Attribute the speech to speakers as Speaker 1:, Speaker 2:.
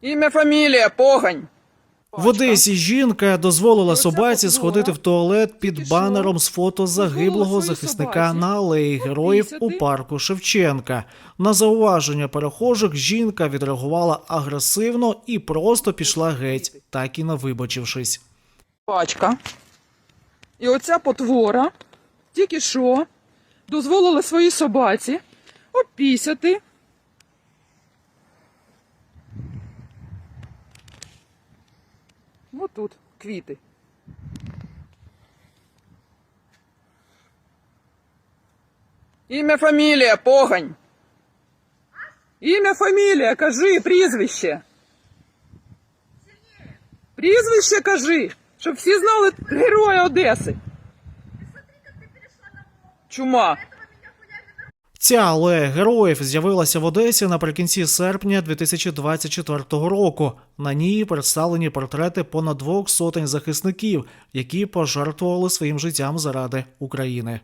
Speaker 1: Ім'я, фамілія, погань.
Speaker 2: В Одесі жінка дозволила собаці сходити в туалет під банером з фото загиблого захисника на алеї героїв у парку Шевченка. На зауваження перехожих жінка відреагувала агресивно і просто пішла геть, так і не вибачившись.
Speaker 1: Пачка. І оця потвора тільки що дозволила своїй собаці опісяти. Ось тут квіти. Ім'я, фамілія, погань. Ім'я, фамілія, кажи, прізвище. Прізвище кажи, щоб всі знали героя Одеси. Чума.
Speaker 2: Ця алея героїв з'явилася в Одесі наприкінці серпня 2024 року. На ній представлені портрети понад двох сотень захисників, які пожертвували своїм життям заради України.